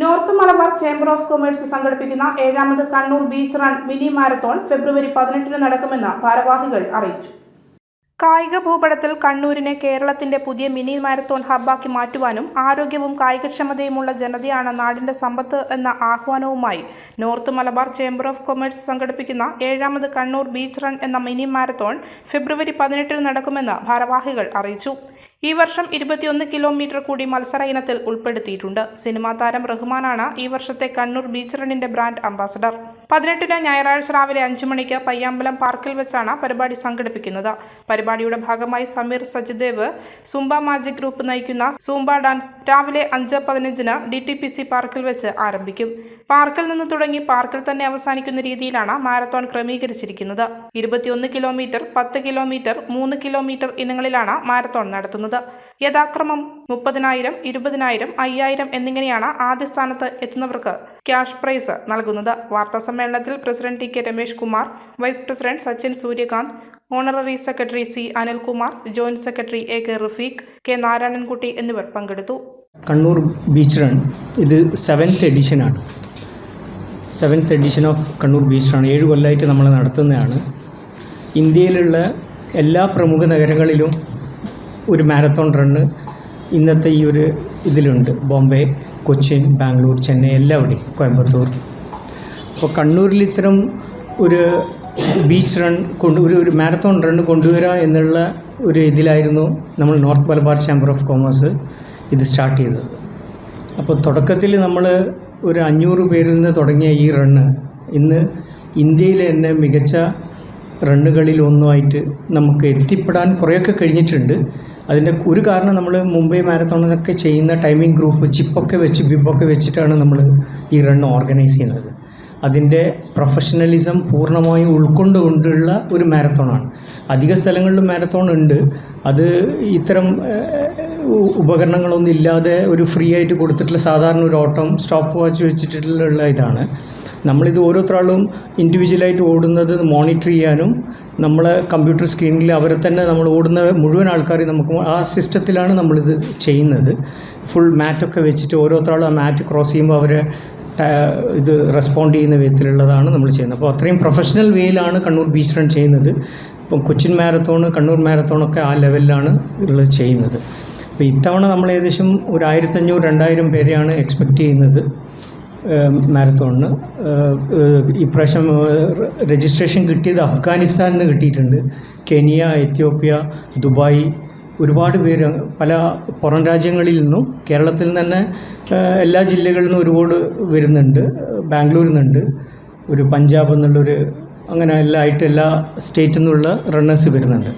North Malabar Chamber of Commerce സംഘടിപ്പിക്കുന്ന ഏഴാമത് Kannur beach run mini marathon ഫെബ്രുവരി പതിനെട്ടിന് നടക്കുമെന്ന് ഭാരവാഹികൾ അറിയിച്ചു. കായിക ഭൂപടത്തിൽ കണ്ണൂരിനെ കേരളത്തിന്റെ പുതിയ മിനി മാരത്തോൺ ഹബ്ബാക്കി മാറ്റുവാനും ആരോഗ്യവും കായികക്ഷമതയുമുള്ള ജനതയാണ് നാടിന്റെ സമ്പത്ത് എന്ന ആഹ്വാനവുമായി North Malabar Chamber of Commerce സംഘടിപ്പിക്കുന്ന ഏഴാമത് കണ്ണൂർ ബീച്ച് റൺ എന്ന മിനി മാരത്തോൺ ഫെബ്രുവരി പതിനെട്ടിന് നടക്കുമെന്ന് ഭാരവാഹികൾ അറിയിച്ചു. ഈ വർഷം ഇരുപത്തിയൊന്ന് കിലോമീറ്റർ കൂടി മത്സര ഇനത്തിൽ ഉൾപ്പെടുത്തിയിട്ടുണ്ട്. സിനിമാ താരം റഹ്മാനാണ് ഈ വർഷത്തെ കണ്ണൂർ ബീച്ച് റണ്ണിന്റെ ബ്രാൻഡ് അംബാസഡർ. പതിനെട്ടിന് ഞായറാഴ്ച രാവിലെ അഞ്ചു മണിക്ക് പയ്യാമ്പലം പാർക്കിൽ വെച്ചാണ് പരിപാടി സംഘടിപ്പിക്കുന്നത്. പരിപാടിയുടെ ഭാഗമായി Sameer Sajidev Zumba magic group നയിക്കുന്ന സൂംബ ഡാൻസ് രാവിലെ അഞ്ച് പതിനഞ്ചിന് ഡി ടി പി സി പാർക്കിൽ വെച്ച് ആരംഭിക്കും. പാർക്കിൽ നിന്ന് തുടങ്ങി പാർക്കിൽ തന്നെ അവസാനിക്കുന്ന രീതിയിലാണ് മാരത്തോൺ ക്രമീകരിച്ചിരിക്കുന്നത്. ഇരുപത്തിയൊന്ന് കിലോമീറ്റർ പത്ത് കിലോമീറ്റർ മൂന്ന് കിലോമീറ്റർ ഇനങ്ങളിലാണ് മാരത്തോൺ നടത്തുന്നത്. യഥാക്രമം മുപ്പതിനായിരം ഇരുപതിനായിരം അയ്യായിരം എന്നിങ്ങനെയാണ് ആദ്യ സ്ഥാനത്ത് എത്തുന്നവർക്ക് ക്യാഷ് പ്രൈസ് നൽകുന്നത്. വാർത്താ സമ്മേളനത്തിൽ president T K Ramesh Kumar vice president Sachin Suryakanth honorary secretary C Anilkumar joint secretary A K Rafeeq K Narayanankutty എന്നിവർ പങ്കെടുത്തു. കണ്ണൂർ ബീച്ച് റൺ ഇത് seventh എഡിഷനാണ്. Seventh edition of Kannur beach run ഏഴ് കൊല്ലമായിട്ട് നമ്മൾ നടത്തുന്നതാണ്. ഇന്ത്യയിലുള്ള എല്ലാ പ്രമുഖ നഗരങ്ങളിലും ഒരു മാരത്തോൺ റണ്ണ് ഇന്നത്തെ ഈ ഒരു ഇതിലുണ്ട്. ബോംബെ കൊച്ചിൻ ബാംഗ്ലൂർ ചെന്നൈ എല്ലാവിടെയും കോയമ്പത്തൂർ. അപ്പോൾ കണ്ണൂരിൽ ഇത്തരം ഒരു ബീച്ച് റൺ കൊണ്ട് ഒരു ഒരു മാരത്തോൺ റൺ കൊണ്ടുവരിക എന്നുള്ള ഒരു ഇതിലായിരുന്നു നമ്മൾ North Malabar Chamber of Commerce ഇത് സ്റ്റാർട്ട് ചെയ്തത്. അപ്പോൾ തുടക്കത്തിൽ നമ്മൾ ഒരു അഞ്ഞൂറ് പേരിൽ നിന്ന് തുടങ്ങിയ ഈ റണ്ണ് ഇന്ന് ഇന്ത്യയിലെ തന്നെ മികച്ച റണ്ണുകളിൽ ഒന്നുമായിട്ട് നമുക്ക് എത്തിപ്പെടാൻ കുറേയൊക്കെ കഴിഞ്ഞിട്ടുണ്ട്. അതിന്റെ ഒരു കാരണം നമ്മൾ മുംബൈ മാരത്തോണിനൊക്കെ ചെയ്യുന്ന ടൈമിംഗ് ഗ്രൂപ്പ് ചിപ്പൊക്കെ വെച്ച് ബിബൊക്കെ വെച്ചിട്ടാണ് നമ്മൾ ഈ റൺ ഓർഗനൈസ് ചെയ്യുന്നത്. അതിന്റെ പ്രൊഫഷണലിസം പൂർണമായും ഉൾക്കൊണ്ടുകൊണ്ടുള്ള ഒരു മാരത്തോണാണ് അധിക സ്ഥലങ്ങളിലും മാരത്തോൺ ഉണ്ട്. അത് ഇത്തരം ഉപകരണങ്ങളൊന്നും ഇല്ലാതെ ഒരു ഫ്രീ ആയിട്ട് കൊടുത്തിട്ടുള്ള സാധാരണ ഒരു ഓട്ടം സ്റ്റോപ്പ് വാച്ച് വെച്ചിട്ടുള്ള ഇതാണ്. നമ്മളിത് ഓരോരുത്തരാളും ഇൻഡിവിജ്വലായിട്ട് ഓടുന്നത് മോണിറ്റർ ചെയ്യാനും നമ്മളെ കമ്പ്യൂട്ടർ സ്ക്രീനിൽ അവരെ തന്നെ നമ്മൾ ഓടുന്ന മുഴുവൻ ആൾക്കാരെയും നമുക്ക് ആ സിസ്റ്റത്തിലാണ് നമ്മളിത് ചെയ്യുന്നത്. ഫുൾ മാറ്റൊക്കെ വെച്ചിട്ട് ഓരോരുത്തരാളും ആ മാറ്റ് ക്രോസ് ചെയ്യുമ്പോൾ അവരെ ഇത് റെസ്പോണ്ട് ചെയ്യുന്ന വിധത്തിലുള്ളതാണ് നമ്മൾ ചെയ്യുന്നത്. അപ്പോൾ അത്രയും പ്രൊഫഷണൽ വേയിലാണ് കണ്ണൂർ ബീച്ച് റൺ ചെയ്യുന്നത്. ഇപ്പം കൊച്ചിൻ മാരത്തോൺ കണ്ണൂർ മാരത്തോണൊക്കെ ആ ലെവലിലാണ് ഉള്ളത് ചെയ്യുന്നത്. അപ്പോൾ ഇത്തവണ നമ്മൾ ഏകദേശം ഒരു ആയിരത്തഞ്ഞൂറ് രണ്ടായിരം പേരെയാണ് എക്സ്പെക്റ്റ് ചെയ്യുന്നത് മാരത്തോണിന്. ഇപ്രാവശ്യം രജിസ്ട്രേഷൻ കിട്ടിയത് അഫ്ഗാനിസ്ഥാനിൽ നിന്ന് കിട്ടിയിട്ടുണ്ട്. കെനിയ എത്യോപ്യ ദുബായ് ഒരുപാട് പേര് പല പുറം രാജ്യങ്ങളിൽ നിന്നും കേരളത്തിൽ തന്നെ എല്ലാ ജില്ലകളിൽ നിന്നും ഒരുപാട് വരുന്നുണ്ട്. ബാംഗ്ലൂരിൽ നിന്നുണ്ട് ഒരു പഞ്ചാബ് എന്നുള്ളൊരു അങ്ങനെ എല്ലാ ആയിട്ട് എല്ലാ സ്റ്റേറ്റിൽ നിന്നുള്ള റണ്ണേഴ്സ് വരുന്നുണ്ട്.